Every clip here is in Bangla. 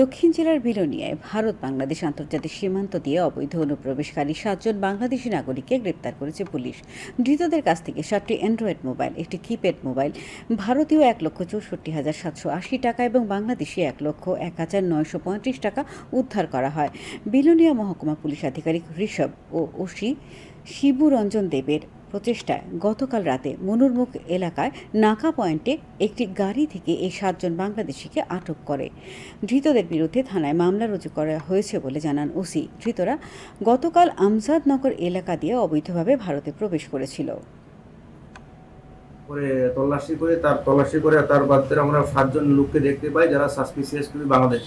দক্ষিণ জেলার বিলোনিয়ায় ভারত বাংলাদেশ আন্তর্জাতিক সীমান্ত দিয়ে অবৈধ অনুপ্রবেশকারী সাতজন বাংলাদেশি নাগরিককে গ্রেপ্তার করেছে পুলিশ। ধৃতদের কাছ থেকে সাতটি অ্যান্ড্রয়েড মোবাইল, একটি কিপ্যাড মোবাইল, ভারতীয় এক লক্ষ চৌষট্টি হাজার সাতশো আশি টাকা এবং বাংলাদেশি এক লক্ষ এক হাজার নয়শো পঁয়ত্রিশ টাকা উদ্ধার করা হয়। বিলোনিয়া মহকুমা পুলিশ আধিকারিক ঋষভ ও ওসি শিবু রঞ্জন দেবের প্রচেষ্টায় গতকাল রাতে মনুরমুখ এলাকায় নাকা পয়েন্টে একটি গাড়ি থেকে এই সাতজন বাংলাদেশিকে আটক করে। ধৃতদের বিরুদ্ধে থানায় মামলা রুজু করা হয়েছে বলে জানান ওসি। ধৃতরা গতকাল আমজাদনগর এলাকা দিয়ে অবৈধভাবে ভারতে প্রবেশ করেছিল। করে তল্লাশি করে, তার তল্লাশি করে, তার বাদে আমরা সাতজন লোককে দেখতে পাই যারা সাসপিসিয়াস টু বাংলাদেশ।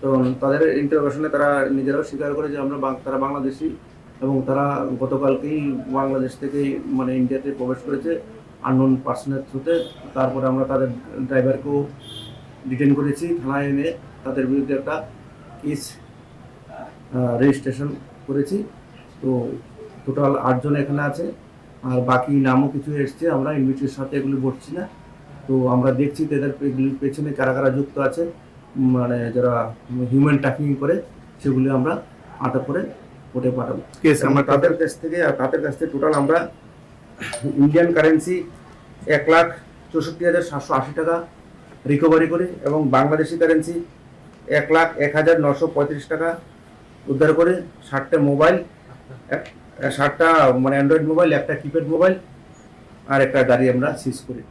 তো তাদের ইন্টারোগেশনে তারা নিজেরাও স্বীকার করে যে আমরা তারা বাংলাদেশি। এবং তারা গতকালকেই বাংলাদেশ থেকে মানে ইন্ডিয়াতে প্রবেশ করেছে আননোন পার্সনের থ্রুতে তারপরে আমরা তাদের ড্রাইভারকেও ডিটেন করেছি থানায় এনে। তাদের বিরুদ্ধে একটা কেস রেজিস্ট্রেশন করেছি। তো টোটাল আটজন এখানে আছে। আর বাকি নামও কিছু এসছে, আমরা ইনভিটের সাথে এগুলি বসছি না। তো আমরা দেখছি তাদের পেছনে কারা কারা যুক্ত আছে। মানে যারা হিউম্যান ট্রাফিকিং করে, সেগুলি আমরা আটক করে পাঠাবো। কেস আমরা তাদের কাছ থেকে আর তাদের কাছ থেকে টোটাল আমরা ইন্ডিয়ান কারেন্সি এক লাখ চৌষট্টি হাজার সাতশো আশি টাকা রিকভারি করি এবং বাংলাদেশি কারেন্সি এক লাখ এক হাজার নশো পঁয়ত্রিশ টাকা উদ্ধার করে ষাটটা মোবাইল ষাটটা মানে অ্যান্ড্রয়েড মোবাইল একটা কিপ্যাড মোবাইল আর একটা গাড়ি আমরা সিজ করি।